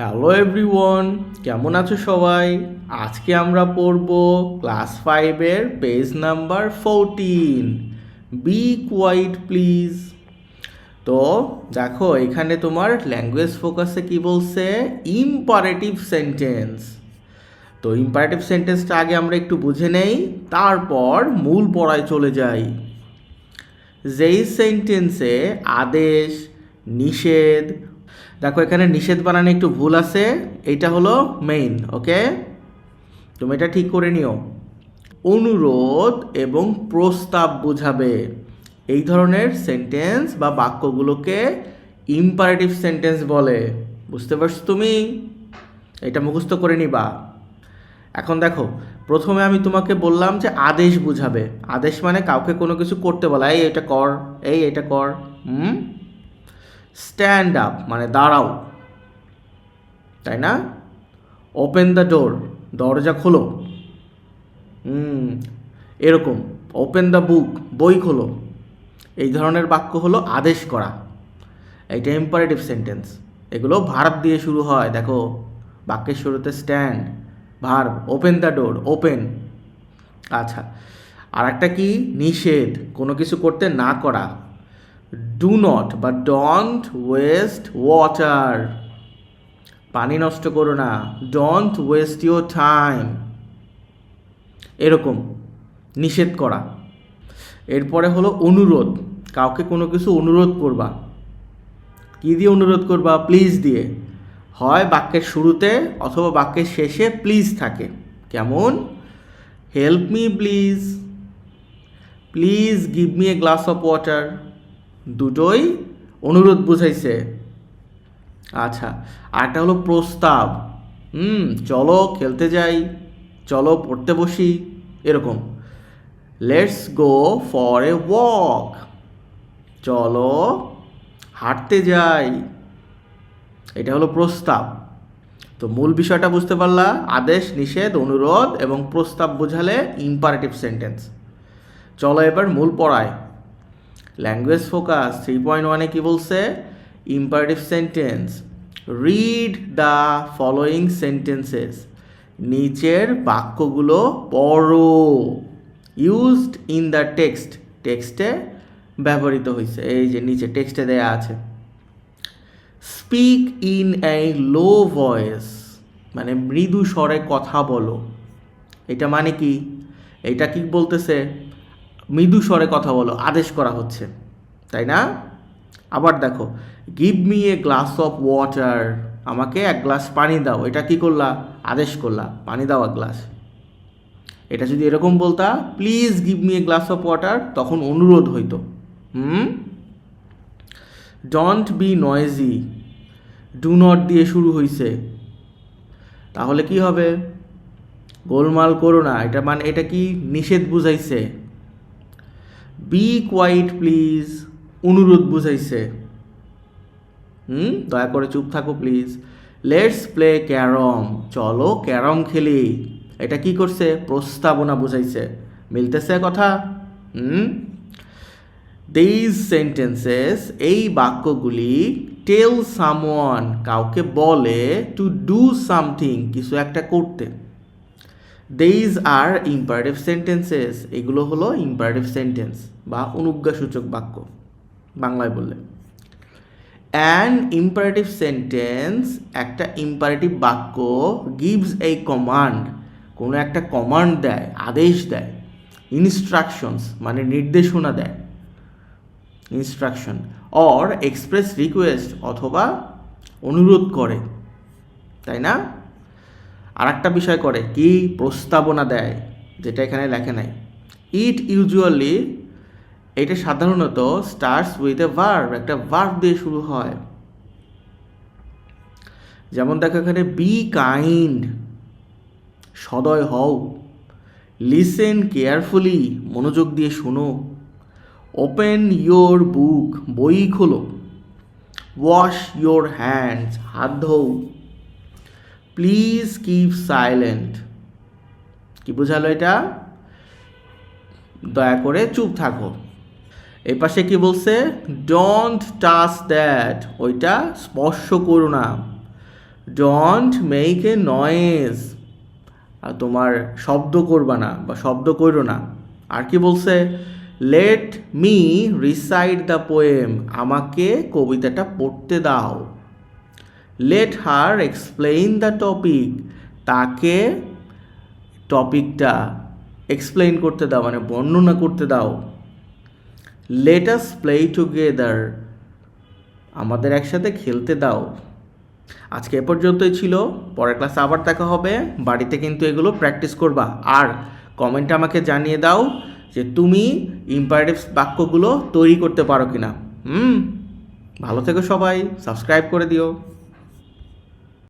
Hello everyone কেমন আছো সবাই? আজকে আমরা পড়ব ক্লাস ফাইভের page number fourteen be quiet please তো দেখো, এখানে তোমার ল্যাঙ্গুয়েজ ফোকাসে কি বলছে? ইম্পারেটিভ সেন্টেন্স তো ইম্পারেটিভ সেন্টেন্সটা আগে আমরা একটু বুঝে নেই, তারপর মূল পড়ায় চলে যাই। যেই সেন্টেন্সে আদেশ, নিষেধ দেখো, এখানে নিষেধ বানানে একটু ভুল আছে। এইটা হলো মেইন ওকে তুমি এটা ঠিক করে নিও। অনুরোধ এবং প্রস্তাব বোঝাবে। এই ধরনের সেন্টেন্স বা বাক্যগুলোকে ইম্পারেটিভ সেন্টেন্স বলে। বুঝতে পারছ তুমি? এটা মুখস্থ করে নিবা। এখন দেখো, প্রথমে আমি তোমাকে বললাম যে আদেশ বুঝাবে। আদেশ মানে কাউকে কোনো কিছু করতে বলা। এই, এটা কর, এই, এটা কর, হুম? স্ট্যান্ড আপ মানে দাঁড়াও। তাই না? ওপেন দ্য ডোর দরজা খোলো। এরকম। ওপেন দ্য বুক বই খোলো। এই ধরনের বাক্য হলো আদেশ করা। এইটা ইম্পারেটিভ সেন্টেন্স এগুলো ভার্ব দিয়ে শুরু হয়। দেখো, বাক্যের শুরুতে stand verb open the door open আচ্ছা আর একটা কি? নিষেধ, কোনো কিছু করতে না করা। ডু নট বা ডন্ট ওয়েস্ট ওয়াটার পানি নষ্ট করো না। ডন্ট ওয়েস্ট ইউর টাইম এরকম, নিষেধ করা। এরপরে হলো অনুরোধ। কাউকে কোনো কিছু অনুরোধ করবা। কী দিয়ে অনুরোধ করবা? প্লিজ দিয়ে। হয় বাক্যের শুরুতে অথবা বাক্যের শেষে প্লিজ থাকে। কেমন? Help me please please give me a glass of water দুটোই অনুরোধ বুঝাইছে। আচ্ছা আরেকটা হলো প্রস্তাব। হুম, চলো খেলতে যাই, চলো পড়তে বসি, এরকম। Let's go for a walk চলো হাঁটতে যাই। এটা হলো প্রস্তাব। তো মূল বিষয়টা বুঝতে পারলা, আদেশ, নিষেধ, অনুরোধ এবং প্রস্তাব বোঝালে ইম্পারেটিভ সেন্টেন্স চলো এবার মূল পড়ায়। ল্যাঙ্গুয়েজ ফোকাস থ্রি পয়েন্ট ওয়ানে কী বলছে? Imperative sentence read the following sentences নিচের বাক্যগুলো পড়ো। ইউজড ইন দ্য টেক্সট টেক্সটে ব্যবহৃত হয়েছে। এই যে নিচে টেক্সটে দেয়া আছে। Speak in a low voice মানে মৃদু স্বরে কথা বলো। এটা মানে কি? এটা কি বলতেছে? মৃদু স্বরে কথা বলো, আদেশ করা হচ্ছে, তাই না? আবার দেখো give me a glass of water আমাকে এক গ্লাস পানি দাও, এটা কি করলা? আদেশ করলা, পানি দাও এক গ্লাস এটা যদি এরকম বলতা please give me a glass of water তখন অনুরোধ হইতো। হুম? Don't be noisy do not দিয়ে শুরু হইছে। তাহলে কি হবে? গোলমাল করো না, এটা মানে এটা কি নিষেধ বুঝাইছে? বি কোয়াইট প্লিজ অনুরোধ বুঝাইছে। হুম? দয়া করে চুপ থাকো প্লিজ লেটস প্লে ক্যারম চলো ক্যারম খেলি। এটা কি করছে? প্রস্তাবনা বুঝাইছে। মিলতেছে কথা? হুম? দিজ সেন্টেন্সেস এই বাক্যগুলি টেল সামওয়ান কাউকে বলে টু ডু সামথিং কিছু একটা করতে। দেইজ আর ইম্পারেটিভ সেন্টেন্সেস এগুলো হলো ইম্পারেটিভ সেন্টেন্স বা অনুজ্ঞাসূচক বাক্য বাংলায় বললে। অ্যান ইম্পারেটিভ সেন্টেন্স একটা ইম্পারেটিভ বাক্য গিভস এই কমান্ড কোনো একটা কমান্ড দেয়, আদেশ দেয় ইনস্ট্রাকশনস মানে নির্দেশনা দেয়। ইনস্ট্রাকশন অর এক্সপ্রেস রিকোয়েস্ট অথবা অনুরোধ করে। তাই না? আর একটা বিষয় করে, কি প্রস্তাবনা দেয়, যেটা এখানে লেখে নাই। ইট ইউজুয়ালি এটা সাধারণত স্টার্টস উইথ এ ভার্ব একটা ভার্ব দিয়ে শুরু হয়। যেমন দেখো এখানে বি কাইন্ড সদয় হও লিসেন কেয়ারফুলি মনোযোগ দিয়ে শোনো ওপেন ইয়োর বুক বই খোলো ওয়াশ ইয়োর হ্যান্ডস হাত ধোও। প্লিজ কিপ সাইলেন্ট কি বোঝালো এটা? দয়া করে চুপ থাকো। এই পাশে কি বলছে? ডোন্ট টাচ দ্যাট ওইটা স্পর্শ করো না। ডোন্ট মেক এ নয়েজ আর তোমার শব্দ করবা না বা শব্দ করো না। আর কি বলছে? Let me recite the poem আমাকে কবিতাটা পড়তে দাও। Let her explain the topic তাকে টপিকটা এক্সপ্লেইন করতে দাও মানে বর্ণনা করতে দাও। লেট আস প্লে টুগেদার আমাদের একসাথে খেলতে দাও। আজকে এ পর্যন্তই ছিল। পরের ক্লাসে আবার দেখা হবে। বাড়িতে কিন্তু এগুলো প্র্যাকটিস করবা। আর কমেন্টে আমাকে জানিয়ে দাও যে তুমি ইম্পারেটিভ বাক্যগুলো তৈরি করতে পারো কিনা। হুম? ভালো থেকো সবাই। সাবস্ক্রাইব করে দিও।